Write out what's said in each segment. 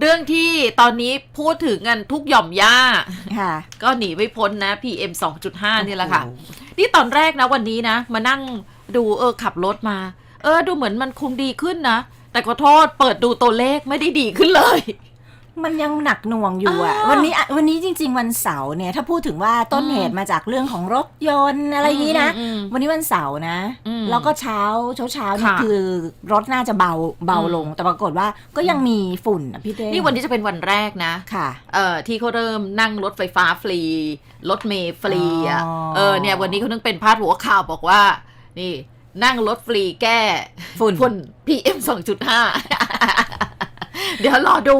เรื่องที่ตอนนี้พูดถึงกันทุกหย่อมย่าค่ะ ก็หนีไม่พ้นนะ PM 2.5 นี่แหละค่ะโอ้โหนี่ตอนแรกนะวันนี้นะ มานั่งดูเออขับรถมา เออ ดูเหมือนมันคงดีขึ้นนะ แต่ขอโทษเปิดดูตัวเลขไม่ได้ดีขึ้นเลย มันยังหนักหน่วงอยู่อะอ่าวันนี้อะวันนี้จริง ๆ วันเสาร์เนี่ย ถ้าพูดถึงว่าต้นอืมเหตุมาจากเรื่องของรถยนต์อะไรอย่างนี้นะอืม วันนี้วันเสาร์นะ อืมแล้วก็เช้าเช้าเช้าๆนี่ค่ะ คือรถน่าจะเบาเบาอืมลง แต่ปรากฏว่าก็ยังมีฝุ่นอะพี่เต้นี่วันนี้จะเป็นวันแรกนะ ค่ะ เอ่อที่เขาเริ่มนั่งรถไฟฟ้าฟรี รถเมล์ฟรีอะอ๋อ เออเนี่ยวันนี้เขานึกเป็นพาดหัวข่าวบอกว่า นี่นั่งรถฟรีแก้ฝุ่น ฝุ่น PM 2.5 เดี๋ยวรอดู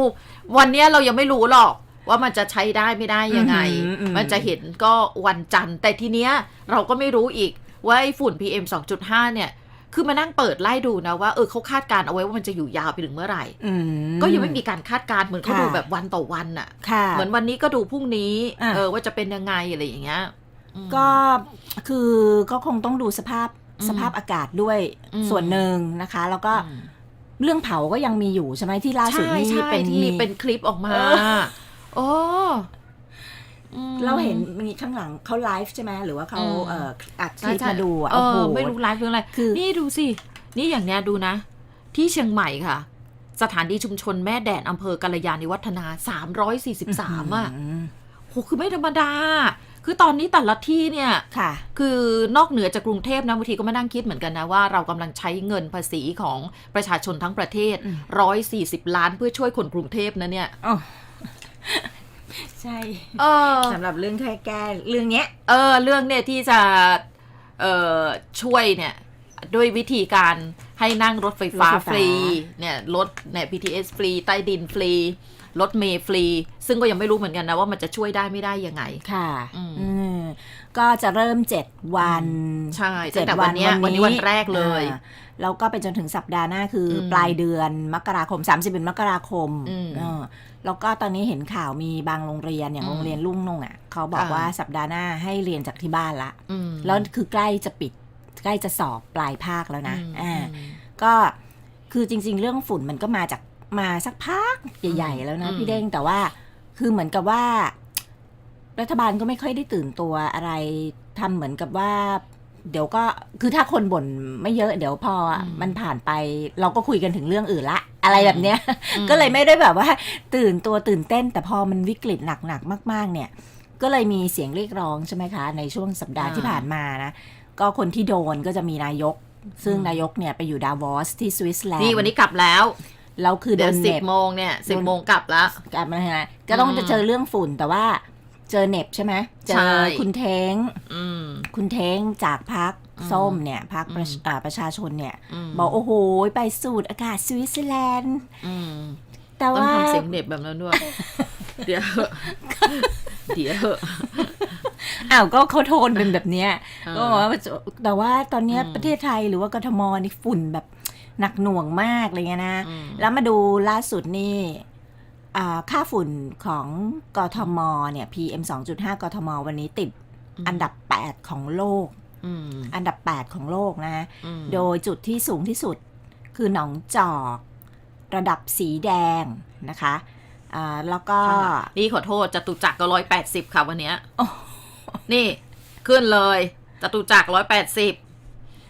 วันเนี้ยเรายังไม่รู้หรอกว่ามันจะใช้ได้ไม่ได้ยังไงอืมอืม มันจะเห็นก็วันจันทร์ แต่ทีเนี้ยเราก็ไม่รู้อีกว่าไอ้ฝุ่น PM 2.5 เนี่ย คือมานั่งเปิดไล่ดูนะว่าเออเขาคาดการณ์เอาไว้ว่ามันจะอยู่ยาวไปถึงเมื่อไหร่ อืมก็ยังไม่มีการคาดการณ์เหมือนเขาค่ะดูแบบวันต่อวันอะค่ะ เหมือนวันนี้ก็ดูพรุ่งนี้อะ เออว่าจะเป็นยังไงอะไรอย่างเงี้ยอืม ก็คือก็คงต้องดูสภาพอืมสภาพอากาศด้วยอืม ส่วนหนึ่งนะคะ แล้วก็อืม เรื่องเผาก็ยังมีอยู่ใช่ไหมที่ล่าสุดใช่นี่ใช่เป็นที่มีเป็นคลิปออกมาเออโอ้อืมเราเห็นมีข้างหลังเขาไลฟ์ใช่ไหมหรือว่าเขาอืมเอ่ออัดคใช่ลิปใช่มาดูอะเอโอ้โหอไม่รู้ไลฟ์เรื่องอะไรคือนี่ดูสิ นี่อย่างเนี้ยดูนะ ที่เชียงใหม่ค่ะ สถานีชุมชนแม่แดดอำเภอกัลยาณิวัฒนา 343 อะมโหคือไม่ธรรมดา คือตอนนี้แต่ละที่เนี่ยค่ะ คือนอกเหนือจากกรุงเทพนะบางทีก็มานั่งคิดเหมือนกันนะว่าเรากำลังใช้เงินภาษีของประชาชนทั้งประเทศอืม140ล้านเพื่อช่วยคนกรุงเทพนะเนี่ยอ๋อใช่เออสำหรับเรื่องแค่แก้เรื่องเนี้ย เออ เรื่องเนี่ยที่จะเอ่อช่วยเนี่ยด้วยวิธีการให้นั่งรถไฟฟ้ารถไฟฟ้าฟรี เนี่ยรถเนี่ย BTS ฟรี ใต้ดินฟรี รถเมล์ฟรี ซึ่งก็ยังไม่รู้เหมือนกันนะว่ามันจะช่วยได้ไม่ได้ยังไง ค่ะอืมอืมก็จะเริ่มเจ็ดวัน ใช่เจ็ตั้ดงแต่วันเนี้ยวันนี้วันแรกเลยอ่าแล้วก็ไปจนถึงสัปดาห์หน้าคืออมปลายเดือนมกราคม 31 มกราคมอืมเออแล้วก็ตอนนี้เห็นข่าวมีบางโรงเรียนอย่างอืมโรงเรียนลุ่งนงอะเขาบอกอ่าว่าสัปดาห์หน้าให้เรียนจากที่บ้านละอืมแล้วคือใกล้จะปิดใกล้จะสอบปลายภาคแล้วนะอืมอ่าอืมก็คือจริง ๆ เรื่องฝุ่นมันก็มาจาก มาสักพักใหญ่ๆแล้วนะอืมพี่เด้งแต่ว่าคือเหมือนกับว่า รัฐบาลก็ไม่ค่อยได้ตื่นตัวอะไรทำเหมือนกับว่า เดี๋ยวก็คือถ้าคนบ่นไม่เยอะเดี๋ยวพออมมันผ่านไป เราก็คุยกันถึงเรื่องอื่นละ อะไรแบบเนี้ยอืมก็เลยไม่ได้แบบว่า ตื่นตัวตื่นเต้น แต่พอมันวิกฤตหนักๆมาก ๆ เนี่ย ก็เลยมีเสียงเรียกร้องใช่ไหมคะ ในช่วงสัปดาห์อ่าที่ผ่านมานะก็คนที่โดนก็จะมีนายกซึ่งอืมนายกเนี่ยไปอยู่ดาวอสที่สวิตเซอร์แลนด์นี่วันนี้กลับแล้ว แล้วคือโดเดี๋ยวนสิเหบน็บโมงเนี่ยสิบโมงกลับแล้วกลับมาฮะก็ต้องอืมจะเจอเรื่องฝุ่นแต่ว่าเจอเหน็บใช่ไหมเจใช่อคุณเท้งอืมคุณเท้งจากพักอืมส้มเนี่ยพักประอืมอ่าประชาชนเนี่ยมบอกโอ้โห ไปสูดอากาศสวิตเซอร์แลนด์อืมแต่ต้องว่าทำเสียงเหน็บแบบนั้นด้วย เดี๋ยวเดี๋ยวอ้าวก็เขาโทนเป็นแบบเนี้ยเออก็บอกว่าแต่ว่าตอนเนี้ยอืมประเทศไทยหรือว่ากทมนี่ฝุ่นแบบ หนักหน่วงมากอะไรเงี้ยนะอืมแล้วมาดูล่าสุดนี่อ่าค่าฝุ่นของกทมเนี่ย PM 2.5 กทม วันนี้ติดอันดับ 8 ของโลกอืมอันดับ 8 ของโลกนะอืมโดยจุดที่สูงที่สุดคือหนองจอก ระดับสีแดงนะคะอ่าแล้วก็ค่ะนี่ขอโทษจตุจักรก็ร้อยแปดสิบค่ะวันเนี้ยโอ้นี่ขึ้นเลยจตุจักรร้อยแปดสิบ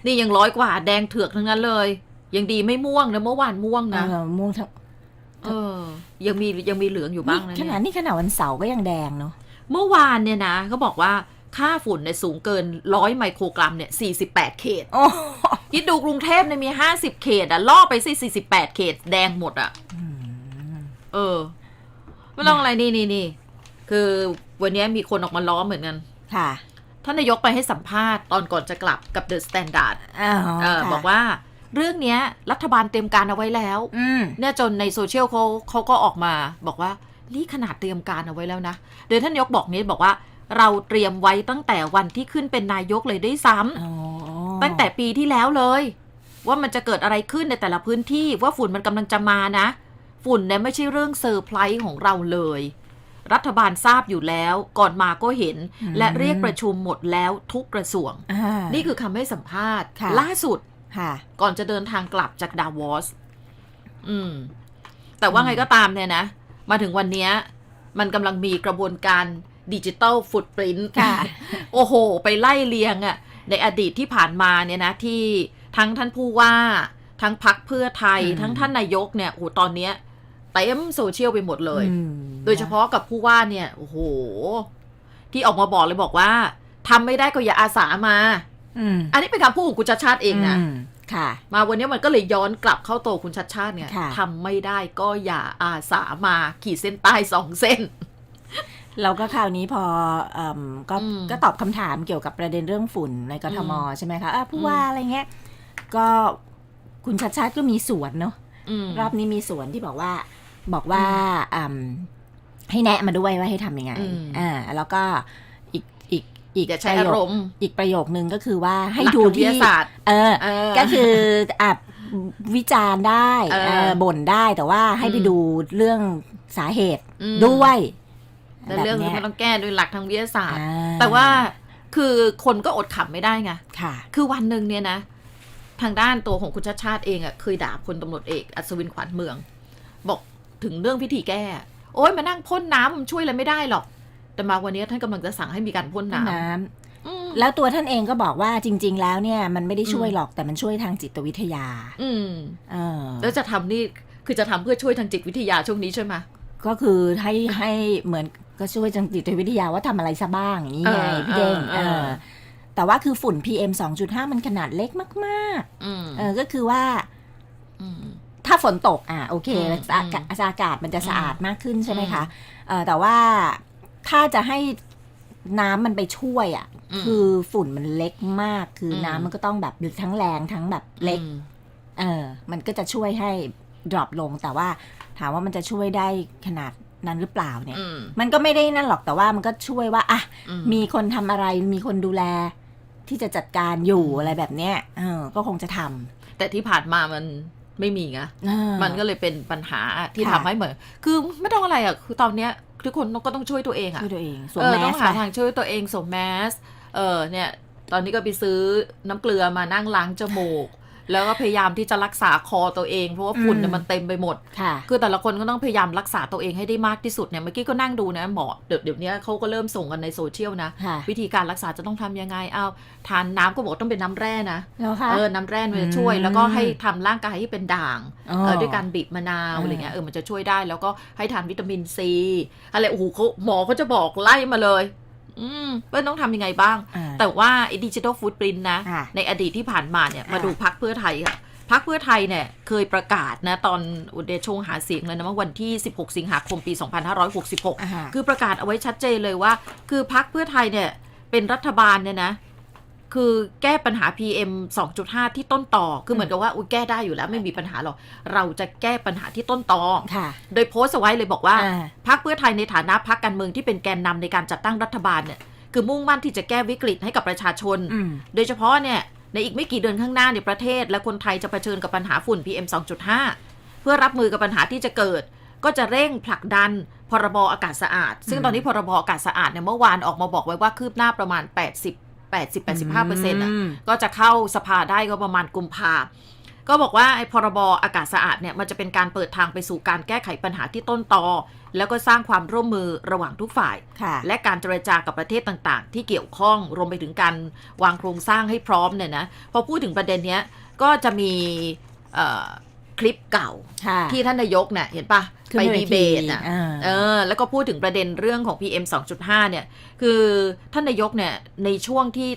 นี่ยังร้อยกว่าแดงเถือกทั้งนั้นเลย ยังดีไม่ม่วงนะเมื่อวานม่วงนะเออม่วงทั้งเออ ยังมียังมีเหลืองอยู่บ้างนะนี่ขเนี่นาดยนี่ขนาดวันเสาร์ก็ยังแดงเนาะเมื่อวานเนี่ยนะเขาบอกว่าค่าฝุ่นเนี่ยสูงเกินร้อยไมโครกรัมเนี่ยสี่สิบแปดเขตโอ้คิดดูกรุงเทพเนี่ยมีห้าสิบเขตอะล่อไปสิสี่สิบแปดเขตแดงหมดอะเออ ไม่ต้องอะไรนี่นี่นี่คือวันนี้มีคนออกมาล้อเหมือนกัน ค่ะ ท่านนายกไปให้สัมภาษณ์ตอนก่อนจะกลับกับเดอะสแตนดาร์ดอ้าวเออค่ะบอกว่า เรื่องเนี้ย รัฐบาลเตรียมการเอาไว้แล้วอืมเนี่ยจนในโซเชียลเขาเขาก็ออกมาบอกว่านี่ขนาดเตรียมการเอาไว้แล้วนะโดยท่านนายกบอกนี้บอกว่า เราเตรียมไว้ตั้งแต่วันที่ขึ้นเป็นนายกเลยด้วยซ้ำอ๋อตั้งแต่ปีที่แล้วเลย ว่ามันจะเกิดอะไรขึ้นในแต่ละพื้นที่ว่าฝุ่นมันกำลังจะมานะ ฝุ่นเนี่ยไม่ใช่เรื่องเซอร์ไพรส์ของเราเลยรัฐบาลทราบอยู่แล้ว ก่อนมาก็เห็น และเรียกประชุมหมดแล้วทุกกระทรวงอ่านี่คือคำให้สัมภาษณ์ค่ะล่าสุด ค่ะก่อนจะเดินทางกลับจากดาวอสอืม แต่ว่าไงก็ตามเนี่ยนะ มาถึงวันเนี้ยมันกำลังมีกระบวนการดิจิตอลฟุตปรินต์ค่ะ โอ้โห ไปไล่เลียงอะในอดีตที่ผ่านมาเนี่ยนะที่ทั้งท่านผู้ว่า ทั้งพักเพื่อไทยอืมทั้งท่านนายกเนี่ยโอ้โหตอนเนี้ยเต็มโซเชียลไปหมดเลยอืมโดยเฉพาะกับผู้ว่าเนี่ย โอ้โห ที่ออกมาบอกเลยบอกว่าทำไม่ได้ก็อย่าอาสามา อืมอันนี้เป็นคำพูดของคุณชัดชาติเองนะมค่ะ มาวันนี้มันก็เลยย้อนกลับเข้าตัวคุณชัดชาติเนี่ยค่ะทำไม่ได้ก็อย่าอาสามาขีดเส้นใต้สองเส้นแล้วก็คราวนี้พอเอมก็อืมก็ตอบคำถามเกี่ยวกับประเด็นเรื่องฝุ่นในกทมอืมใช่ไหมคะอะผู้ว่าอะไรเงี้ย ก็คุณชัดชาติก็มีสวนเนาะอืมรอบนี้มีสวนที่บอกว่า บอกว่าอืมให้แนะมาด้วยว่าให้ทำยังไงอืมอ่าแล้วก็ อีกอีกอีกอย่าใช้ประอาโยรคมณ์อีกประโยคนึงก็คือว่าให้หลักดูทางวิทที่ยาศาสตร์เออเออก็คืออะวิจารณ์ได้เออเออบ่นได้แต่ว่าให้ไปอืมดูเรื่องสาเหตุอืมด้วยแต่เรื่องนี้แบบมันยต้องแก้ด้วยหลักทางวิทยาศาสตร์อ่แต่ว่าคือคนก็อดขำไม่ได้ไงค่ะ คือวันหนึ่งเนี่ยนะ ทางด้านตัวของคุณชาติชาติเองอะ่ะเคยด่าพลตำรวจเอกอัศวินขวัญเมือง บอกถึงเรื่องพิธีแก้ โอ้ยมานั่งพ่นน้ำมันช่วยอะไรไม่ได้หรอก แต่มาวันนี้ท่านกำลังจะสั่งให้มีการพ่นน้น้ำำอืมแล้วตัวท่านเองก็บอกว่าจริง ๆ แล้วเนี่ยมันไม่ได้ช่วยอืมหรอกแต่มันช่วยทางจิตวิทยา อืมเออแล้วจะทำนี่คือจะทำเพื่อช่วยทางจิตวิทยาช่วงนี้ใช่ไหมก็คือให้ให้เหมือนก็ช่วยทางจิตวิทยาว่าทำอะไรซะบ้างอย่างนี้ไงเออพี่เด้งเออเอเอออแต่ว่าคือฝุ่น PM 2.5 มันขนาดเล็กมากอืมๆเออก็คือว่าอืมถ้าฝนตกอะโอเคอืมอากาศอากาศมันจะสะอาดมากขึ้นใช่ไหมอืมคะเออแต่ว่า ถ้าจะให้น้ำมันไปช่วยอะ อืมคือฝุ่นมันเล็กมาก คืออม น้ำมันก็ต้องแบบทั้งแรงทั้งแบบเล็ก อืมเออ มันก็จะช่วยให้ drop ลง แต่ว่าถามว่ามันจะช่วยได้ขนาดนั้นหรือเปล่าเนี่ย อืมมันก็ไม่ได้นั่นหรอก แต่ว่ามันก็ช่วยว่าอะ อืม มีคนทำอะไร มีคนดูแล ที่จะจัดการอยู่อะไรแบบเนี้ย เออ ก็คงจะทแต่ที่ผ่านมามันไม่มีไงำเออ มันก็เลยเป็นปัญหาที่ค่ะ ทำให้เหมือน คือไม่ต้องอะไรอะ คือตอนเนี้ย ทุกคนก็ต้องช่วยตัวเองอะช่วยตัวเองสวมเออแมต้องสหาไปทางช่วยตัวเองสวมแมสเออเนี่ย ตอนนี้ก็ไปซื้อน้ำเกลือมานั่งล้างจมูก แล้วก็พยายามที่จะรักษาคอตัวเอง เพราะว่าฝุ่นเนี่ยมันเต็มไปหมด ค่ะ คือแต่ละคนก็ต้องพยายามรักษาตัวเองให้ได้มากที่สุดเนี่ย เมื่อกี้ก็นั่งดูนะหมอเดี๋ยวเดี๋ยวนี้เขาก็เริ่มส่งกันในโซเชียลนะ ค่ะ วิธีการรักษาจะต้องทำยังไง เอาทานน้ำก็บอกต้องเป็นน้ำแร่นะ แล้วค่ะ เออ น้ำแร่มันจะช่วย อืมแล้วก็ให้ทำร่างกายให้เป็นด่าง อ๋อเออ ด้วยการบีบมะนาวอ่า อะไรเงี้ย เออ มันจะช่วยได้ แล้วก็ให้ทานวิตามินซี อะไร โอ้โหเขาหมอเขาจะบอกไล่มาเลย อืมเปิ้ลต้องทำยังไงบ้างอ่าแต่ว่าไอ้ดิจิทัลฟูดปรินนะอ่าในอดีตที่ผ่านมาเนี่ยอ่ามมาดูพักเพื่อไทยค่ะพักเพื่อไทยเนี่ยเคยประกาศนะตอนอุเดชงหาเสียงเลยนะว่าวันที่ 16 สิงหาคมปี 2566อ่าฮะคือประกาศเอาไว้ชัดเจนเลยว่า คือพักเพื่อไทยเนี่ยเป็นรัฐบาลเนี่ยนะ คือแก้ปัญหา PM 2.5 ที่ต้นต่อ คือเหมือนกับว่าอุ้ยแก้ได้อยู่แล้วไม่มีปัญหาหรอก เราจะแก้ปัญหาที่ต้นต่อค่ะโดยโพสต์เอาไว้เลยบอกว่าอ่าพักเพื่อไทยในฐานะพักการเมืองที่เป็นแกนนำในการจัดตั้งรัฐบาลเนี่ย คือมุ่งมั่นที่จะแก้วิกฤตให้กับประชาชนอืมโดยเฉพาะเนี่ยในอีกไม่กี่เดือนข้างหน้าในยประเทศ และคนไทยจะเผชิญกับปัญหาฝุ่น PM 2.5 เพื่อรับมือกับปัญหาที่จะเกิด ก็จะเร่งผลักดันพรบอากาศสะอาด ซึ่งอืมตอนนี้พรบอากาศสะอาดเนี่ยเมื่อวานออกมาบอกไว้ว่าคืบหน้าประมาณ 80 80 85เปอร์เซ็นต์มก็จะเข้าสภาได้ก็ประมาณกุมภาก็บอกว่าไอ้พรบอากาศสะอาดเนี่ยมันจะเป็นการเปิดทางไปสู่การแก้ไขปัญหาที่ต้นตอ แล้วก็สร้างความร่วมมือระหว่างทุกฝ่ายค่ะและการเจรจากับประเทศต่างๆ ที่เกี่ยวข้องรวมไปถึงการวางโครงสร้างให้พร้อมเนี่ยนะพอพูดถึงประเด็นเนี้ยก็จะมีเอ่อ คลิปเก่าค่ะที่ท่านนายกเนี่ยเห็นปะขึ้นไปเวดีทีเบตอะอ่าเออแล้วก็พูดถึงประเด็นเรื่องของ PM 2.5 เนี่ย คือท่านนายกเนี่ยในช่วงที่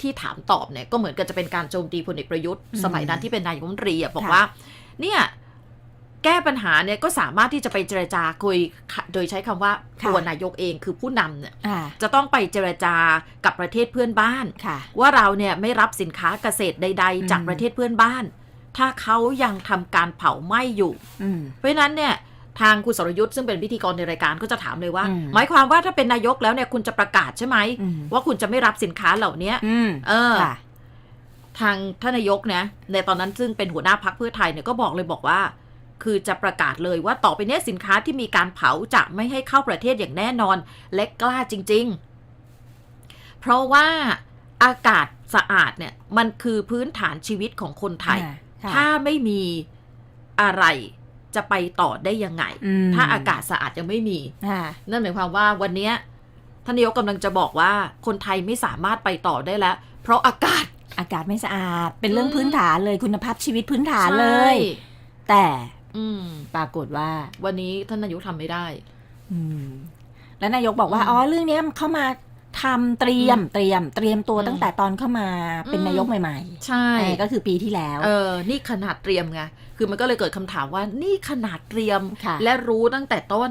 ที่ถามตอบเนี่ยก็เหมือนกับจะเป็นการโจมตีพลเอกประยุทธ์อืมสมัยนั้นที่เป็นนายกรัฐมนตรีอะบอกค่ะว่า เนี่ยแก้ปัญหาเนี่ยก็สามารถที่จะไปเจรจาคุยโดยใช้คำว่าตัวนายกเองคือผู้นำเนี่ยอ่าจะต้องไปเจรจากับประเทศเพื่อนบ้านค่ะว่าเราเนี่ยไม่รับสินค้าเกษตรใด ๆ จากอืมประเทศเพื่อนบ้าน ถ้าเขายังทำการเผาไหม้อยู่อืมเพราะฉะนั้นเนี่ยทางคุณสรยุทธ์ซึ่งเป็นพิธีกรในรายการก็จะถามเลยว่าอืมหมายความว่าถ้าเป็นนายกแล้วเนี่ยคุณจะประกาศใช่ไหมอืมว่าคุณจะไม่รับสินค้าเหล่านี้อืมเออค่ะทางท่านนายกนะในตอนนั้นซึ่งเป็นหัวหน้าพักเพื่อไทยเนี่ยก็บอกเลยบอกว่า คือจะประกาศเลยว่าต่อไปเนี้ยสินค้าที่มีการเผาจะไม่ให้เข้าประเทศอย่างแน่นอน และกล้าจริง ๆ เพราะว่าอากาศสะอาดเนี่ยมันคือพื้นฐานชีวิตของคนไทยอ่าค่ะ ถ้าไม่มีอะไรจะไปต่อได้ยังไงอืมถ้าอากาศสะอาดยังไม่มีค่ะนั่นหมายความว่าวันเนี้ยท่านนายกกำลังจะบอกว่าคนไทยไม่สามารถไปต่อได้แล้ว เพราะอากาศอากาศไม่สะอาด เป็นเรื่องอืมพื้นฐานเลยคุณภาพชีวิตพื้นฐานเลยใช่แต่อืมปรากฏว่า วันนี้ท่านนายกทำไม่ได้อืมแล้วนายกบอกว่าอืมอ๋อเรื่องเนี้ยเข้ามา ทำเตรียมเตรียมเตรียมตัวอืมตั้งแต่ตอนเข้ามาเป็นอืมนายกใหม่ใช่ๆเออก็คือปีที่แล้ว เออ นี่ขนาดเตรียมไง คือมันก็เลยเกิดคำถามว่านี่ขนาดเตรียม ค่ะ และรู้ตั้งแต่ต้น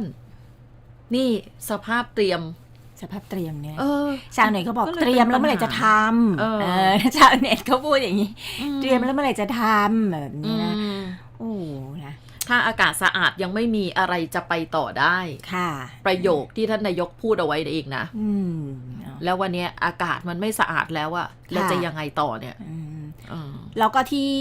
นี่สภาพเตรียม สภาพเตรียมเนี่ย เออ ชาวเน็ตเขาบอกก็เลยเตรียมเป็นแล้วเมื่อไหร่จะทเออำเออชาวเน็ตเขาพูดอย่างนี้ เตรียมแล้วเมื่อไหร่จะทำแบบอืนี้นะม โอ้นะ ถ้าอากาศสะอาดยังไม่มีอะไรจะไปต่อได้ค่ะ ประโยคที่ท่านนายกพูดเอาไว้เองนะอืมเอาแล้ววันเนี้ยอากาศมันไม่สะอาดแล้วอะแล้วจะยังไงต่อเนี่ยอืมอืมแล้วก็ที่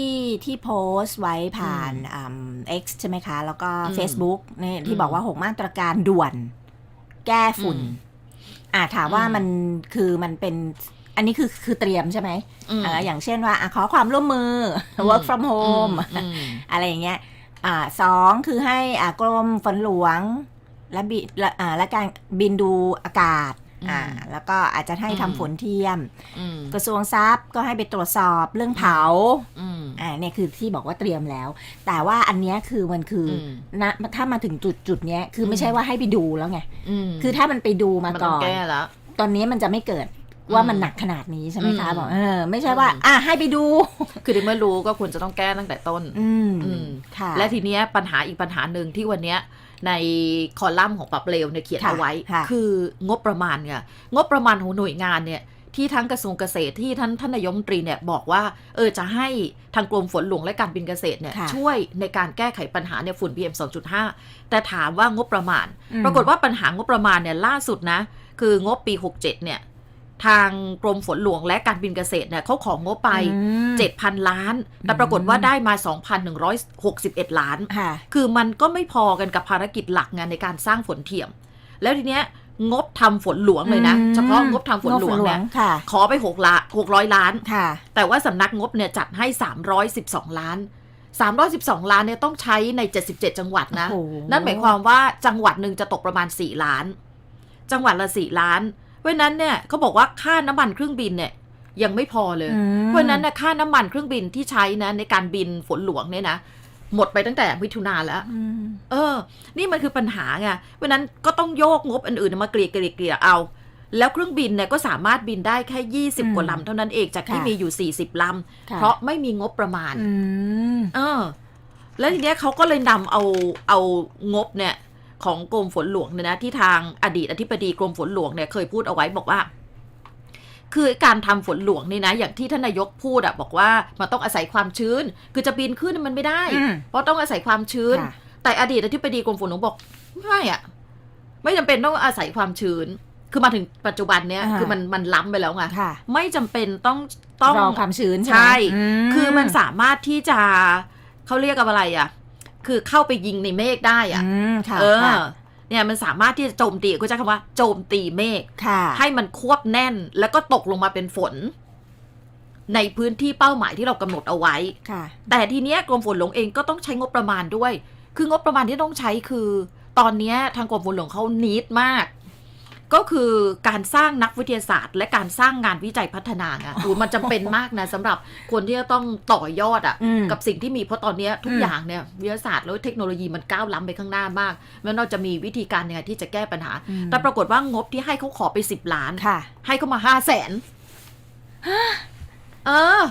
ที่โพสต์ไว้ผ่านอ่า X ใช่ไหมคะ แล้วก็อืม Facebook เนี่ยที่อืมบอกว่าหกมาตรการด่วน แก้ฝุ่นอืมอ่าถามว่าอืมมันคือมันเป็น อันนี้คือคือเตรียมใช่ไหมมอ่าอย่างเช่นว่าอะขอความร่วมมืออ work from home อืมอะไรอย่างเงี้ย อ่าสองคือให้อ่ากรมฝนหลวง และบิและอ่าและการบินดูอากาศอ่าอืมแล้วก็อาจจะให้อืมทำฝนเทียม อืม กระทรวงทรัพย์ก็ให้ไปตรวจสอบเรื่องเผาอืม อ่าเนี่ยคือที่บอกว่าเตรียมแล้ว แต่ว่าอันเนี้ยคือมันคืออม นะถ้ามาถึงจุดจุดเนี้ยคือไม่ใช่ว่าให้ไปดูแล้วไงมคือถ้ามันไปดูมามันต้ก่องอน แก้แล้ว ตอนนี้มันจะไม่เกิด ว่าอืมมันหนักขนาดนี้ใช่ไหมคะอืมบอกเออไม่ใช่ว่าอืมอะให้ไปดู คือในเมื่อรู้ก็ควรจะต้องแก้ตั้งแต่ต้นอืมอืมค่ะและทีเนี้ยปัญหาอีกปัญหาหนึ่งที่วันเนี้ยในคอลัมน์ของปรับเร็วเนี่ยเขียนค่ะเอาไว้ค่ะคืองบประมาณเนี่ยงบประมาณของหน่วยงานเนี่ยที่ทั้งกระทรวงเกษตรที่ท่านท่านนายกรัฐมนตรีเนี่ยบอกว่าเออจะให้ทางกรมฝนหลวงและการบินเกษตรเนี่ยค่ะช่วยในการแก้ไขปัญหาเนี่ยฝุ่น PM 2.5 แต่ถามว่างบประมาณอืมปรากฏว่าปัญหางบประมาณเนี่ยล่าสุดนะ คืองบปี 67 เนี่ย ทางกรมฝนหลวงและการบินเกษตรเนี่ยเขาของงบไปอืม7,000 ล้าน แต่ปรากฏว่าได้มา 2,161 ล้านค่ะคือมันก็ไม่พอกันกับภารกิจหลักงานในการสร้างฝนเทียม แล้วทีเนี้ยงบทำฝนหลวงเลยนะอืมเฉพาะงบทำฝนหลวงเนี่ยค่ะขอไป6ละ600ล้านค่ะแต่ว่าสำนักงบเนี่ยจัดให้312ล้าน312ล้านเนี่ยต้องใช้ใน77จังหวัดนะโอ้โหนั่นหมายความว่าจังหวัดหนึ่งจะตกประมาณ4ล้าน จังหวัดละ4ล้าน เพราะฉะนั้นเนี่ยเขาบอกว่าค่าน้ำมันเครื่องบินเนี่ยยังไม่พอเลยอืมเพราะฉะนั้นนะค่าน้ำมันเครื่องบินที่ใช้นะ ในการบินฝนหลวงเนี่ยนะหมดไปตั้งแต่มิถุนาแล้วอืมเออ นี่มันคือปัญหาไงเพราะฉะนั้นก็ต้องโยกงบอื่นๆมาเกลี่ยเกลี่ยเกลี่ยเอา แล้วเครื่องบินเนี่ยก็สามารถบินได้แค่อืม20 กว่าลำเท่านั้นเองจากที่ค่ะมีอยู่ 40ลค่ำเพราะไม่มีงบประมาณอืมเออ แล้วทีเนี้ยเขาก็เลยนำเอาเอางบเนี่ย ของกรมฝนหลวงเนี่ยนะที่ทางอดีตอธิบดีกรมฝนหลวงเนี่ยเคยพูดเอาไว้บอกว่าคือการทำฝนหลวงนี่นะ อย่างที่ท่านนายกพูดอะบอกว่ามันต้องอาศัยความชื้น คือจะบินขึ้นมันไม่ได้อืมเพราะต้องอาศัยความชื้นค่ะแต่อดีตอธิบดีกรมฝนหลวงบอกไม่อะไม่จำเป็นต้องอาศัยความชื้น คือมาถึงปัจจุบันเนี้ยอ่าคือมันมันล้ำไปแล้วไงค่ะไม่จำเป็นต้องต้องรอความชื้นใช่ไหมใช่มคือมันสามารถที่จะเขาเรียกกับอะไรอะ คือเข้าไปยิงในเมฆได้อะอืมค่ะเออค่ะเนี่ยมันสามารถที่จะโจมตีก็ใช้คำว่าโจมตีเมฆค่ะให้มันควบแน่นแล้วก็ตกลงมาเป็นฝน ในพื้นที่เป้าหมายที่เรากำหนดเอาไว้ค่ะ แต่ทีเนี้ยกรมฝนหลวงเองก็ต้องใช้งบประมาณด้วย คืองบประมาณที่ต้องใช้คือ ตอนเนี้ยทางกรมฝนหลวงเขานิดมาก ก็คือการสร้างนักวิทยาศาสตร์ และการสร้างงานวิจัยพัฒนาไงอูมันจำเป็นมากนะสำหรับคนที่จะต้องต่อยอดอะอืมกับสิ่งที่มีเพราะตอนเนี้ยทุกอืมอย่างเนี่ยวิทยาศาสตร์แล้วเทคโนโลยีมันก้าวล้ำไปข้างหน้ามากแล้วเราจะมีวิธีการยังไงที่จะแก้ปัญหาอืมแต่ปรากฏว่างบที่ให้เขาขอไปสิบล้านค่ะให้เขามาห้าแสนเออ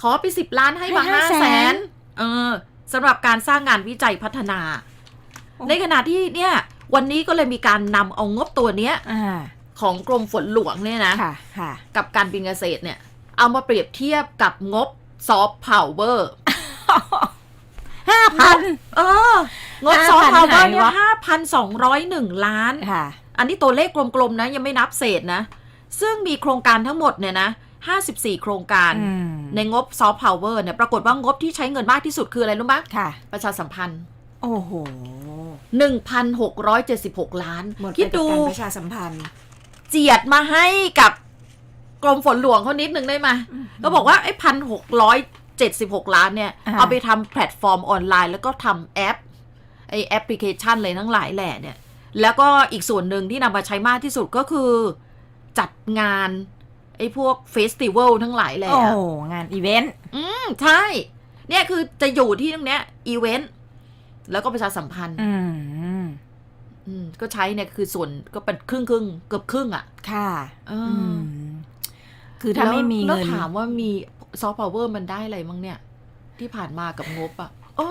ขอไปสิบล้านให้มาให้ห้าแสน500,000เออสำหรับการสร้างงานวิจัยพัฒนาโอ้ ในขณะที่เนี่ยวันนี้ก็เลยมีการนำเอางบตัวเนี้ยอ่าของกรมฝนหลวงเนี่ยนะค่ะค่ะกับการบินเกษตรเนี่ย เอามาเปรียบเทียบกับงบซอฟต์พาวเวอร์ห้าพันเอองบซอฟต์5,000พาวเวอร์เนี่ไหนยวะห้าพันสองร้อยหนึ่งล้านค่ะอันนี้ตัวเลขกลมๆนะ ยังไม่นับเศษนะ ซึ่งมีโครงการทั้งหมดเนี่ยนะ54โครงการอืมในงบซอฟต์พาวเวอร์เนี่ยปรากฏว่างบที่ใช้เงินมากที่สุดคืออะไรรู้ไหมค่ะ ประชาสัมพันธ์ โอ้โห 1,676 ล้าน หมดไปคิดกับดูการประชาสัมพันธ์ เจียดมาให้กับกรมฝนหลวงเขานิดหนึ่งได้ไหมก็บอกว่าไอ้พันหกร้อยเจ็ดสิบหกล้านเนี่ยอ่าเอาไปทำแพลตฟอร์มออนไลน์ แล้วก็ทำแอปไอแอปพลิเคชันเลยทั้งหลายแหล่เนี่ย แล้วก็อีกส่วนหนึ่งที่นำมาใช้มากที่สุดก็คือ จัดงาน ไอพวกเฟสติวัลทั้งหลายแหล่โอ้อะงานอีเวนต์ อืม ใช่ เนี่ยคือจะอยู่ที่ตรงเนี้ยอีเวนต์ แล้วก็ประชาสัมพันธ์อืมอืมก็ใช้เนี่ยคือส่วนก็เป็นครึ่งครึ่งๆเกือบครึ่งอะ ค่ะเออือมคือถ้าไม่มีแล้วเงินแล้วถามว่ามีซอฟต์พาวเวอร์มันได้อะไรมั้งเนี่ย ที่ผ่านมากับงบอะโอ้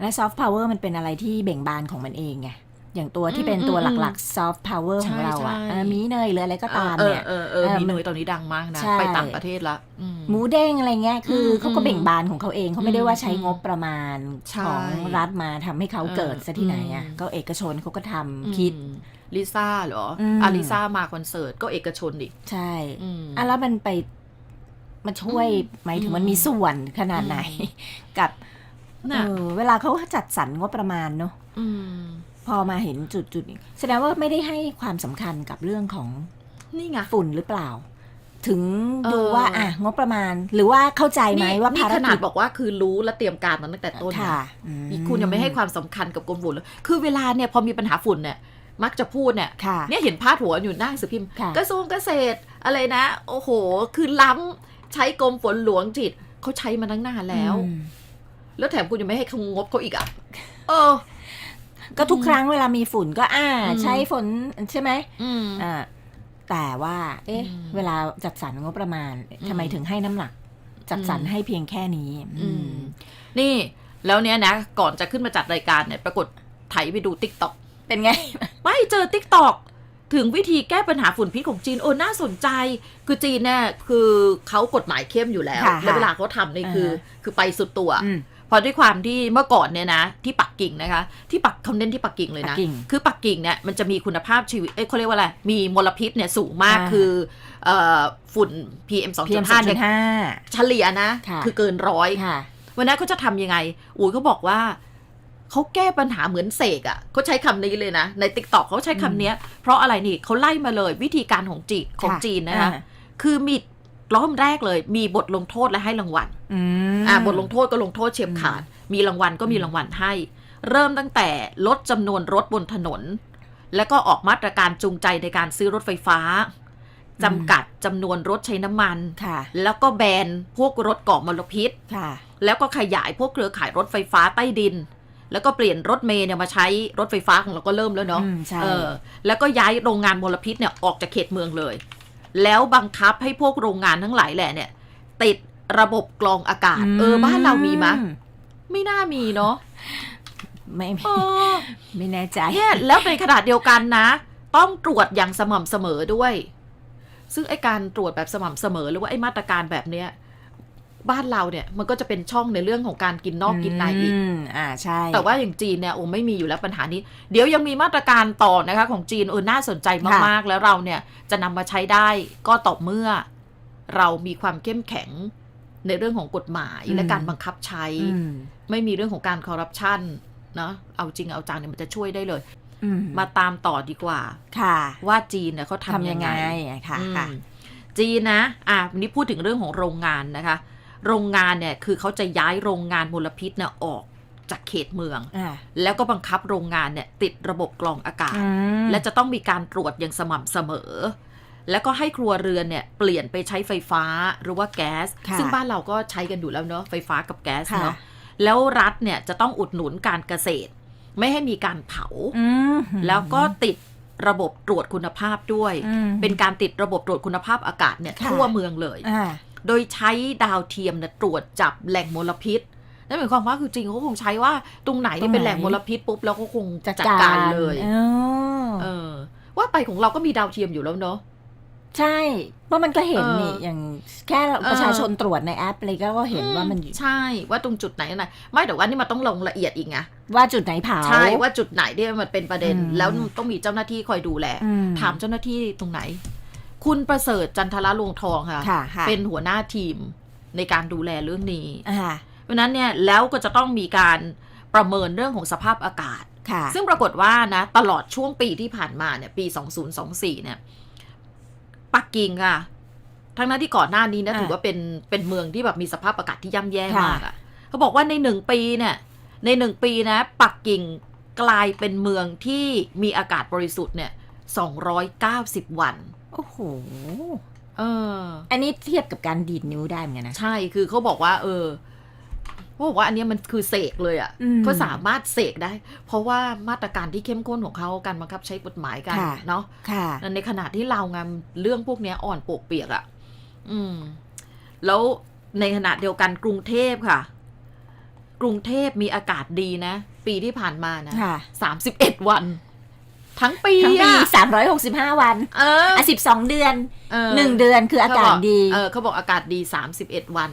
และซอฟต์พาวเวอร์มันเป็นอะไรที่เบ่งบานของมันเองไง อย่างตัวที่เป็นอืมตัวอืมหลักๆซอฟต์พาวเวอร์ใช่ของเราอะใช่เออมีเนยหรืออะไรก็ตามเนี่ยเออเออเออเออมีมันหน่วยตอนนี้ดังมากนะใช่ไปต่างประเทศละอืมหมูเด้งอะไรเงี้ยคืออมเขาก็เบ่งบานของเขาเองเขาไม่ได้ว่าใช้อืมงบประมาณใช่ของรัฐมาทำให้เขาเกิดเออซะที่ไหนอะอืมก็เอกชนเขาก็ทำคิดอืมลิซ่าเหรออืมอะลิซ่ามาคอนเสิร์ตก็เอกชนอีกใช่อืมอะแล้วมันไปมันช่วยอืมหมายถึงอืมมันมีส่วนขนาดไหน กับน่ะเออเวลาเขาจัดสรรงบประมาณเนอะอืม พอมาเห็นจุดจุดนี้แสดงว่าไม่ได้ให้ความสำคัญกับเรื่องของนี่ไง ฝุ่นหรือเปล่า ถึงเออดูว่าอะงบประมาณ หรือว่าเข้าใจไหมนี่ว่านี่ภารขนากิดจบอกว่าคือรู้และเตรียมการมาตั้งแต่ต้นนะค่ะอืคุณยังไม่ให้ความสำคัญกับกรมฝุ่นเลยคือเวลาเนี่ยพอมีปัญหาฝุ่นเนี่ยมักจะพูดเนี่ย ค่ะ เนี่ยเห็นพาดหัวอยู่หน้าหนังสือพิมพ์ค่ะ กระทรวงเกษตรอะไรนะ โอ้โห คือล้ำใช้กรมฝนหลวงจิต เขาใช้มาตั้งนานแล้ว อืม แล้วแถมคุณยังไม่ให้เขางบเขาอีกอะ เออ ก็ทุกครั้งเวลามีฝุ่นก็อ่าอืมใช้ฝนใช่ไหมอืมอ่าแต่ว่า เอ๊ะอืมเวลาจัดสรรงบประมาณอืมทำไมถึงให้น้ำหนัก จัดสรรอืมให้เพียงแค่นี้อือืมมนี่แล้วเนี้ยนะ ก่อนจะขึ้นมาจัดรายการเนี่ย ปรากฏไถไปดูติ๊กต็อกเป็นไง ไม่เจอติ๊กต็อกถึงวิธีแก้ปัญหาฝุ่นพิษของจีนเออน่าสนใจ คือจีนเนี่ยคือเขากฎหมายเข้มอยู่แล้วค่ะแล้วเวลาเขาทำเนี่ยคืออ่าฮะคือไปสุดตัวอืมเพราะด้วยความที่เมื่อก่อนเนี่ยนะที่ปักกิ่งนะคะ ที่ปักเขาเน้นที่ปักกิ่งเลยปันะกกิ่งคือปักกิ่งเนี่ยมันจะมีคุณภาพชีวิตเอ้ยเขาเรียกว่าอะไร มีมลพิษเนี่ยสูงมากอ่า คือเอ่อฝุ่น PM พีเอ็ม2.5 เนี่ยห้าเฉลี่ยนะค่ะคือเกินร้อย ค่ะ วันนั้นเขาจะทำยังไง อุ้ยเขาบอกว่า เขาแก้ปัญหาเหมือนเสกอะ่ะเขาใช้คำนี้เลยนะ ในติ๊กต็อกเขาใช้คำเนี้ย เพราะอะไรนี่เขาไล่มาเลยวิธีการของจีนของค่ะจีนนะคะ อ่า คือมี ล้อมแรกเลย มีบทลงโทษและให้รางวัลอืมอ่าบทลงโทษก็ลงโทษเฉียบขาด มีรางวัลก็มีรางวัลให้ เริ่มตั้งแต่ลดจำนวนรถบนถนน แล้วก็ออกมาตรการจูงใจในการซื้อรถไฟฟ้าจำกัดจำนวนรถใช้น้ำมันค่ะแล้วก็แบนพวกรถก่อมลพิษค่ะแล้วก็ขยายพวกเครือข่ายรถไฟฟ้าใต้ดิน แล้วก็เปลี่ยนรถเมย์เนี่ยมาใช้รถไฟฟ้าของเราก็เริ่มแล้วเนาะอืมใช่เออแล้วก็ย้ายโรงงานมลพิษเนี่ยออกจากเขตเมืองเลย แล้วบังคับให้พวกโรงงานทั้งหลายแหละเนี่ย ติดระบบกรองอากาศ เออ บ้านเรามีมะอืไม่น่ามีเนาะไม่เออไม่แน่ใจเนี่ยแล้วในขนาดเดียวกันนะ ต้องตรวจอย่างสม่ำเสมอด้วย ซึ่งไอการตรวจแบบสม่ำเสมอหรือว่าไอมาตรการแบบเนี้ย บ้านเราเนี่ยมันก็จะเป็นช่องในเรื่องของการกินนอกกินในอีกมอ่าใช่ แต่ว่าอย่างจีนเนี่ยโอ้ไม่มีอยู่แล้วปัญหานี้ เดี๋ยวยังมีมาตรการต่อนะคะของจีนเออน่าสนใจมากๆ แล้วเราเนี่ยจะนำมาใช้ได้ก็ต่อเมื่อ เรามีความเข้มแข็งในเรื่องของกฎหมายและการบังคับใช้อืมไม่มีเรื่องของการคอร์รัปชันนะเอาจริงเอาจังเนี่ยมันจะช่วยได้เลยอืมมาตามต่อดีกว่า ค่ะ ว่าจีนเนี่ยเขาทำทำยัยังงไงไงอะค่ะอืมค่ะจีนนะ อะวันนี้พูดถึงเรื่องของโรงงานนะคะ โรงงานเนี่ยคือเขาจะย้ายโรงงานมลพิษเนี่ยออกจากเขตเมืองอ่าแล้วก็บังคับโรงงานเนี่ยติดระบบกรองอากาศอืมและจะต้องมีการตรวจอย่างสม่ำเสมอ แล้วก็ให้ครัวเรือนเนี่ยเปลี่ยนไปใช้ไฟฟ้าหรือว่าแก๊สค่ะซึ่งบ้านเราก็ใช้กันอยู่แล้วเนาะไฟฟ้ากับแก๊สค่ะเนาะแล้วรัฐเนี่ยจะต้องอุดหนุนการเกษตร ไม่ให้มีการเผาอืมแล้วก็ติดระบบตรวจคุณภาพด้วยอืมเป็นการติดระบบตรวจคุณภาพอากาศเนี่ยค่ะทั่วเมืองเลยอ่า โดยใช้ดาวเทียมเนี่ยตรวจจับแหล่งมลพิษนั่นหมายความว่าคือจริงเขาคงใช้ว่าตรงไหนที่เป็นแหล่งมลพิษปุ๊บแล้วก็คงจัดการเลยออเออ ว่าไปของเราก็มีดาวเทียมอยู่แล้วเนาะใช่เพราะมันก็เห็นเออนี่อย่างแค่ประชาชนตรวจในแอปอะไรก็ก็เห็นว่ามันอยู่ใช่ว่าตรงจุดไหนนะไม่แต่ว่านี่มันต้องลงละเอียดอีกไงว่าจุดไหนเผาใช่ว่าจุดไหนที่มันเป็นประเด็นอืมแล้วต้องมีเจ้าหน้าที่คอยดูแลอืถามเจ้าหน้าที่ตรงไหน คุณประเสริฐจันทรลวงทองค่ะค่ะค่ะ เป็นหัวหน้าทีมในการดูแลเรื่องนี้อ่าเพราะฉะนั้นเนี่ยแล้วก็จะต้องมีการประเมินเรื่องของสภาพอากาศค่ะซึ่งปรากฏว่านะตลอดช่วงปีที่ผ่านมาเนี่ยปี 2024 เนี่ยปักกิ่งค่ะทั้งนั้นที่ก่อนหน้านี้นะอ่าถือว่าเป็นเป็นเมืองที่แบบมีสภาพอากาศที่ย่ำแย่ค่ะมากอะ่ะเขาบอกว่าในหนึ่งปีเนี่ยในหนึ่งปีนะ ปักกิ่งกลายเป็นเมืองที่มีอากาศบริสุทธิ์เนี่ย290 วัน โอ้โห เออ อันนี้เทียบกับการดีดนิ้วได้เหมือนกันนะ ใช่คือเขาบอกว่า เออเขาบอกว่าอันเนี้ยมันคือเสกเลยอะ่ะอืมก็สามารถเสกได้ เพราะว่ามาตรการที่เข้มข้นของเขาการบังคับใช้กฎหมายกันค่ะ เนาะ ค่ะ ในขณะที่เรางานเรื่องพวกเนี้ยอ่อนปวกเปียกอะ่ะ อืม แล้วในขณะเดียวกันกรุงเทพค่ะ กรุงเทพมีอากาศดีนะ ปีที่ผ่านมานะค่ะ สามสิบเอ็ดวัน ทั้งปีทั้งปีอะสามร้อยหกสิบห้าวันเอออะสิบสองเดือนเออหนึ่งเดือนคืออากาศดีเออเขาบอกอากาศดีสามสิบเอ็ดวัน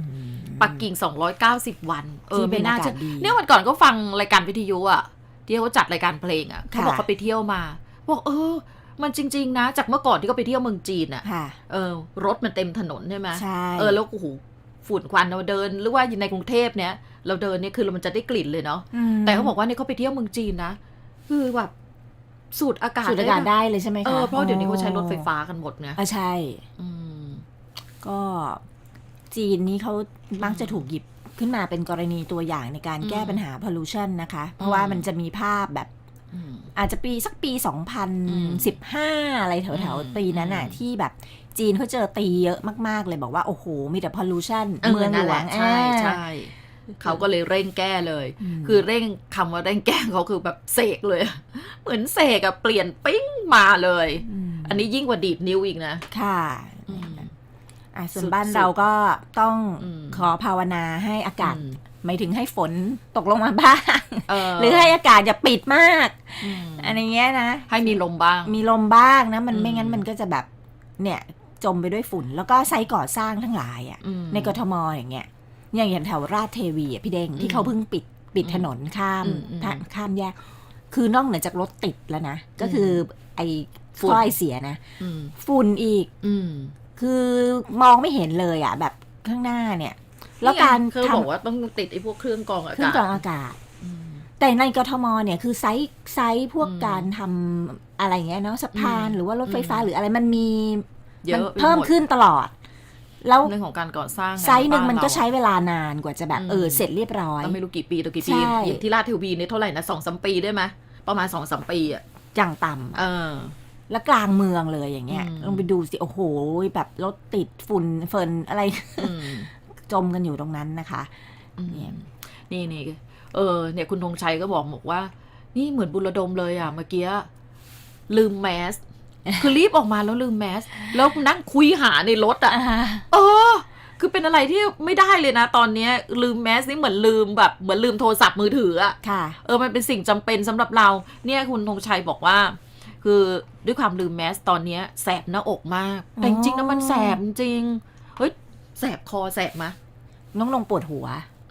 ม ปักกิ่ง 290 วัน เออที่เป็นไม่น่าอากาเชื่ศอดีเนี่ยวันก่อนก็ฟังรายการวิทยุอะ ที่เขาจัดรายการเพลงอะ เขาค่ะบอกเขาไปเที่ยวมา บอกเออ มันจริง ๆ นะ จากเมื่อก่อนที่เขาไปเที่ยวเมืองจีนอะ ค่ะ เออ รถมันเต็มถนนใช่ไหมใช่ เออ แล้วโอ้โหฝุ่นควันเราเดิน หรือว่าในกรุงเทพเนี้ยเราเดินเนี่ยคือมันจะได้กลิ่นเลยเนาะมแต่เขาบอกว่าเนี่ยเขาไปเที่ยวเมืองจีนนะ คือแบบสูดอากาศสูดอากาศแบบได้เลยใช่ไหมคะเออเพราะเดี๋ยวนี้เขาใช้รถไฟฟ้ากันหมดไงอะใช่ อืม ก็จีนนี่เขามักจะถูกหยิบขึ้นมาเป็นกรณีตัวอย่างในการแก้อืมปัญหา pollution นะคะ เพราะว่าอืมมันจะมีภาพแบบอืมอาจจะปีสักปี 2015 อะไรแถวอืมๆปีนั้นน่ะอืมที่แบบจีนเขาเจอตีเยอะมาก ๆ เลยบอกว่า โอ้โห มีแต่ pollution เออเมืองหนั่ลนวแหงละใช่อ่าใช่ เขาก็เลยเร่งแก้เลยมคือเร่งคำว่าเร่งแก้เขาคือแบบเสกเลย เหมือนเสกอะเปลี่ยนปิ้งมาเลยมอันนี้ยิ่งกว่าดีดนิ้วอีกนะ ค่ะอืมอะส่วนสุดๆบ้านเราก็ต้องอืมขอภาวนาให้อากาศอืมหมายถึงให้ฝนตกลงมาบ้างเออหรือให้อากาศอย่าปิดมากมอะไรเงี้ยนะ ให้มีลมบ้าง มีลมบ้างนะ มันอืมไม่งั้นมันก็จะแบบเนี่ยจมไปด้วยฝุ่น แล้วก็ไซต์ก่อสร้างทั้งหลายอะอืมในกทมอย่างเงี้ย อย่างอย่างแถวราชเทวีอะพี่เด้งอืมที่เขาเพิ่งปิดปิดถนนข้ามอืมอืมทางข้ามแยก คือนอกเหนือจากรถติดแล้วนะ ก็คือไอ้ฝุ่นฝ้อยเสียนะอืมฝุ่นอีกอืมคือมองไม่เห็นเลยอะ แบบข้างหน้าเนี่ย แล้วการเขาทำบอกว่าต้องติดไอ้พวกเครื่องกรองอาเครื่องกาศกรองอากาศอืมแต่ในกทมเนี่ยคือไซส์ไซส์พวกอืมการทำอะไรเงี้ยเนาะสะพานอืมหรือว่ารถไฟฟ้าอืมหรืออะไรมันมีเยมันอะไปเพิ่มหดขึ้นตลอด แล้วเรื่องของการก่อสร้างไซส์หนึ่งบ้ามันก็เราใช้เวลานานกว่าจะแบบอืมเออเสร็จเรียบร้อยก็ไม่รู้กี่ปีต่อกี่ปีใช่อย่างที่ลาดเทวีเนี่ยเท่าไหร่นะสองสามปีได้ไหมประมาณสองสามปีอะอย่างต่ำอะเออ แล้วกลางเมืองเลยอย่างเงี้ยอืมลองไปดูสิ โอ้โห แบบรถติดฝุ่นเฟินอะไรอืมจมกันอยู่ตรงนั้นนะคะอืมเนี่ยนี่นี่เออ เนี่ยคุณธงชัยก็บอกบอกว่า นี่เหมือนบุรดมเลยอะเมื่อกี้ลืมแมส คือรีบออกมาแล้วลืมแมส แล้วนั่งคุยหาในรถอะเออ คือเป็นอะไรที่ไม่ได้เลยนะ ตอนเนี้ยลืมแมสนี่เหมือนลืมแบบเหมือนลืมโทรศัพท์มือถืออะค่ะ เออมันเป็นสิ่งจำเป็นสำหรับเรา เนี่ยคุณธงชัยบอกว่า คือด้วยความลืมแมสตอนเนี้ยแสบหน้าอกมาก แต่จริงๆนะมันแสบจริงๆเฮ้ยแสบคอแสบมะน้องลงปวดหัว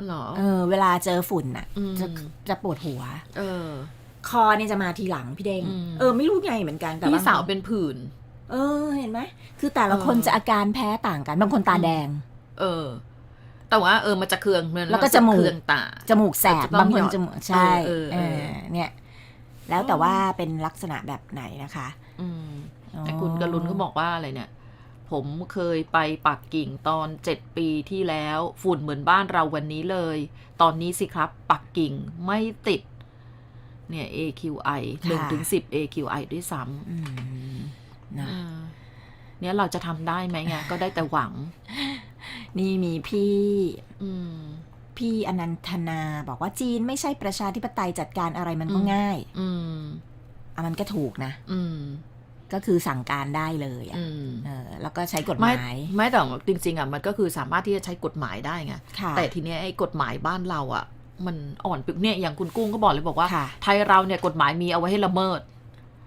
เหรอเออ เวลาเจอฝุ่นน่ะอืมจะจะปวดหัว เออ คอเนี่ยจะมาทีหลังพี่เด้งอืม เออไม่รู้ไงเหมือนกันแต่พี่สาวเป็นผื่น เออเห็นไหมคือแต่ละคนเออ จะอาการแพ้ต่างกันบางคนตาแดง เออ แต่ว่าเออมันจะเคืองมันแล้วก็จมูก เคืองตา จมูกแสบจะต้องบางคนหยอดจมูกใช่เออเออเอเอออเนี่ย แล้วแต่ว่าเป็นลักษณะแบบไหนนะคะอืมอ๋อแต่คุณกรุณเขาบอกว่าอะไรเนี่ย ผมเคยไปปักกิ่งตอนเจ็ดปีที่แล้ว ฝุ่นเหมือนบ้านเราวันนี้เลย ตอนนี้สิครับ ปักกิ่งไม่ติด เนี่ย AQI หนึ่งถึงสิบ AQI ด้วยซ้อืมำนะอ่าเนี่ยเราจะทำได้ไหมไงก็ได้แต่หวัง นี่มีพี่อืมพี่อนันทนาบอกว่าจีนไม่ใช่ประชาธิปไตยจัดการอะไรมันก็อืมง่าย อืมอะมันก็ถูกนะ อืมก็คือสั่งการได้เลยอะอืมเออแล้วก็ใช้กฎหไม่มาย ไม่แต่จริง ๆอะมันก็คือสามารถที่จะใช้กฎหมายได้ไงค่ะแต่ทีเนี้ยไอ้กฎหมายบ้านเราอะ มันอ่อนไปเนี่ยอย่างคุณกุ้งก็บอกเลยบอกว่า ค่ะ ไทยเราเนี่ยกฎหมายมีเอาไว้ให้ละเมิด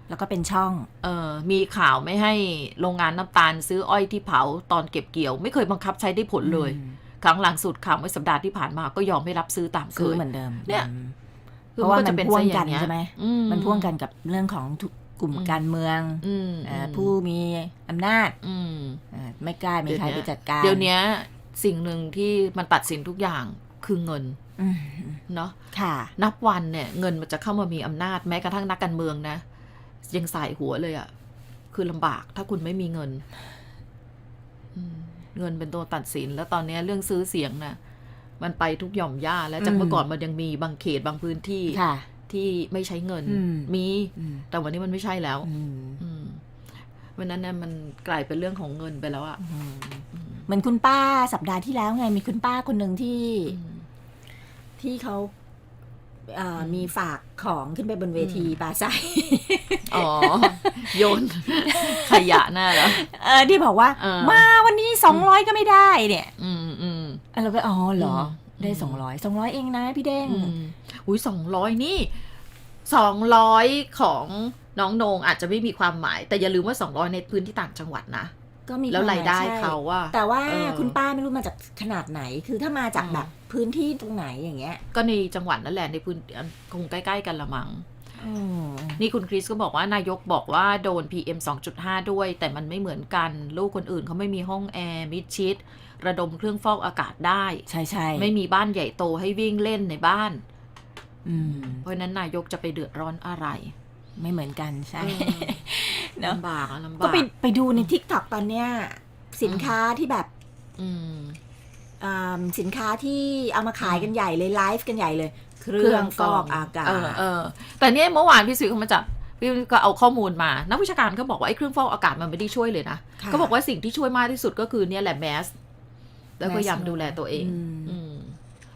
แล้วก็เป็นช่อง เออมีข่าวไม่ให้โรงงานน้ำตาลซื้ออ้อยที่เผาตอนเก็บเกี่ยว ไม่เคยบังคับใช้ได้ผลเลยอืมครั้งหลังสุดข่าวเมื่อสัปดาห์ที่ผ่านมาก็ยอมไม่รับซื้อตามเคซื้อย เหมือนเดิมเนี่ย อืมคือเพราะว่าก็จะมันพ่วงซะอย่กันเยใช่ไหมอืมันพ่วงกันกับเรื่องของทุกกลุ่มอืมการเมืองอืมเอ่อผู้มีอำนาจอืมเอ่อไม่กล้ามีใครเดี๋ยวเนี้ยไปจัดการ เดี๋ยวเนี้ยสิ่งหนึ่งที่มันตัดสินทุกอย่างคือเงินอืมเนาะค่ะ นับวันเนี่ย เงินมันจะเข้ามามีอำนาจแม้กระทั่งนักการเมืองนะ ยังใส่หัวเลยอะ่ะ คือลำบากถ้าคุณไม่มีเงินอืมเงินเป็นตัวตัดสิน แล้วตอนเนี้ยเรื่องซื้อเสียงนะมันไปทุกหย่อมย่าแล้วจากอืมเมื่อก่อนมันยังมีบางเขตบางพื้นที่ค่ะที่ไม่ใช้เงินอืมมีอืมแต่วันนี้มันไม่ใช่แล้วอืมอืมวันนั้นเนี่ยมันกลายเป็นเรื่องของเงินไปแล้วอะอืมเหมือนคุณป้าสัปดาห์ที่แล้วไงมีคุณป้าคนหนึ่งที่อืม ที่เขาเอ่อมีฝากของขึ้นไปบนเวทีปลาใส อ๋อ โยน ขยะน่าแล้ว เออที่บอกว่า เออ มาวันนี้สองร้อยก็ไม่ได้เนี่ยอืมอืมเราก็อ๋อเหรอ อืม ได้อืมสองร้อยสองร้อยเองนะพี่เด้ง อืมอุ้ยสองร้อยนี่สองร้อยของน้องโหนงอาจจะไม่มีความหมาย แต่อย่าลืมว่าสองร้อยในพื้นที่ต่างจังหวัดนะ ก็มีแล้วควมหมรายได้ใช่เขาว่า แต่ว่าเออคุณป้าไม่รู้มาจากขนาดไหน คือถ้ามาจากอืมแบบ พื้นที่ตรงไหนอย่างเงี้ยก็ในจังหวัดนั่นแหละในพื้นคงใกล้ ๆ กันละมัง้งอืมนี่คุณคริสก็บอกว่านายกบอกว่าโดน PM 2.5 ด้วย แต่มันไม่เหมือนกัน ลูกคนอื่นเขาไม่มีห้องแอร์มิดชิด ระดมเครื่องฟอกอากาศได้ ใช่ใช่ไม่มีบ้านใหญ่โตให้วิ่งเล่นในบ้านอืมเพราะฉะนั้นนายกจะไปเดือดร้อนอะไร ไม่เหมือนกันใช่เออเนอะลำบากอะลำบากก็ไปไปดูในทิกตอกตอนเนี้ย สินค้าที่แบบอืมอ่า สินค้าที่เอามาขายกันใหญ่เลยไลฟ์กันใหญ่เลย เครื่องฟอกอากาศเออเออแต่เนี่ยเมื่อวานพี่ซื้อเขามาจากพี่ก็เอาข้อมูลมา นักวิชาการก็บอกว่าไอ้เครื่องฟอกอากาศมันไม่ได้ช่วยเลยนะค่ะก็บอกว่าสิ่งที่ช่วยมากที่สุดก็คือเนี่ยแหละแมสแล้วก็พยายามแมสดูแลตัวเอง อืมอืม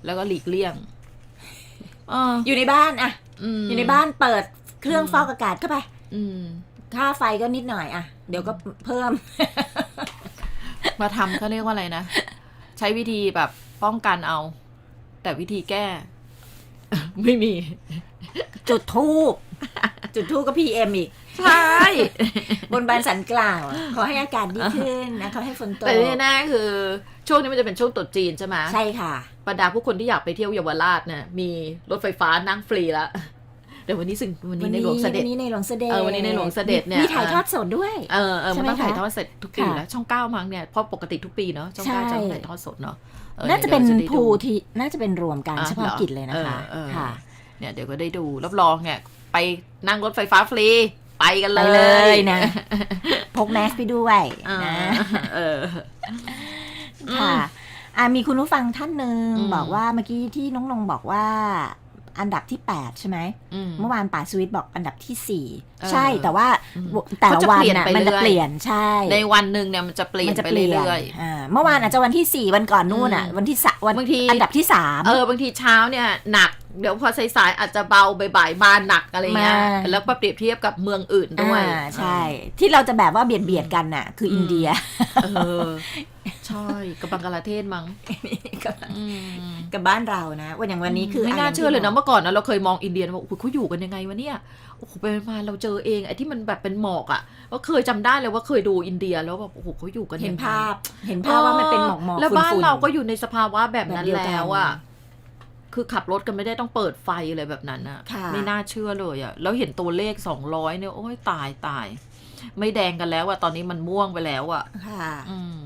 แล้วก็หลีกเลี่ยงเอออยู่ในบ้านอะมอยู่ในบ้านเปิดเครื่องอืมฟอกอากาศเข้าไปอืมค่าไฟก็นิดหน่อยอะเดี๋ยวก็เพิ่ม มาทำเขาเรียกว่าอะไรนะ ใช้วิธีแบบป้องกันเอา แต่วิธีแก้ ไม่มี จุดทูบจุดทูบก็พีเอ็มอีก ใช่ บนบานสันกล่าว ขอให้อากาศดีขึ้นนะขอให้ฝนตกแต่ที่แน่ๆคือ ช่วงนี้มันจะเป็นช่วงตรุษจีนใช่ไหมใช่ค่ะบรรดาผู้คนที่อยากไปเที่ยวเยาวราชเนี่ยมีรถไฟฟ้านั่งฟรีแล้ว เดี๋ยววันนี้สิ่งวันนี้ในหลวงเสด็จวันนี้ในหลวงเสด็จเออวันนี้ในหลวงเสด็จเนี่ยมีถ่ายทอดสดด้วยเออเออใช่มันไหมต้องถ่ายคะทอดเสร็จทุกปีค่ะแล้วช่องเก้ามั้งเนี่ยเพราะปกติทุกปีเนาะช่องเก้าใช่จะถ่ายทอดสดเนาะออน่าจะเป็นดี๋ยวได้ภูดูที่น่าจะเป็นรวมกันอะเฉพาะเหรอกิจเลยนะคะเออเออค่ะเนี่ยเดี๋ยวก็ได้ดูรับรองเนี่ยไปนั่งรถไฟฟ้าฟรีไปกันเลไปยเลยนะ พกแมสไปด้วยอ่านะเออค่ะอะมีคุณผู้ฟังท่านหนึ่งอืมบอกว่าเมื่อกี้ที่น้องนงบอกว่า อันดับที่ 8 ใช่ไหมอืมเมื่อวานป่าสวิตบอกอันดับที่เออ4ใช่แต่ว่าอืมแต่ละเขาจะวันเปลี่ยนน่ะไปมันจะเรื่อยเปลี่ยนใช่ ในวันหนึ่งเนี่ยมันจะเปลี่ยมันนจะไปเปลี่ยนเรื่อยอ่าเมื่อวานอาจจะวันที่ 4 วันก่อนนู่นอะอืมวันที่สะวันบางทีอันดับที่3ๆเออบางทีเช้าเนี่ยหนัก เดี๋ยวพอสายๆอาจจะเบาบ่ายๆมาหนักอะไรเงี้ยมา แล้วมาเปรียบเทียบกับเมืองอื่นด้วยอ่าใช่ ที่เราจะแบบว่าเบียดเบียดกันน่ะ คืออินเดียเออใช่กับบังกลาเทศมั้งอืมกับบ้านเรานะวันอย่างวันนี้คือไม่ะน่าย่งที่เชื่อเลยนะบกเมื่อก่อนนะเราเคยมองอินเดียว่าโอ้โหเขาอยู่กันยังไงวะเนี่ยโอ้โหไปมาเราเจอเองไอ้ที่มันแบบเป็นหมอกอะก็เคยจำได้เลยว่าเคยดูอินเดียแล้วแบบโอ้โหเขาอยู่กันเห็นยังไงภาพ เห็นภาพว่ามันเป็นหมอกหมอกแล้วฝุ่นบ้านฝุ่น เราก็อยู่ในสภาวะแบบนั้นแบบเดียวกัน แล้วอะ คือขับรถกันไม่ได้ต้องเปิดไฟอะไรแบบนั้นอะค่ะไม่น่าเชื่อเลยอะแล้วเห็นตัวเลขสองร้อยเนี่ยโอ้ยตายตาย ไม่แดงกันแล้วอะตอนนี้มันม่วงไปแล้วอะค่ะอืม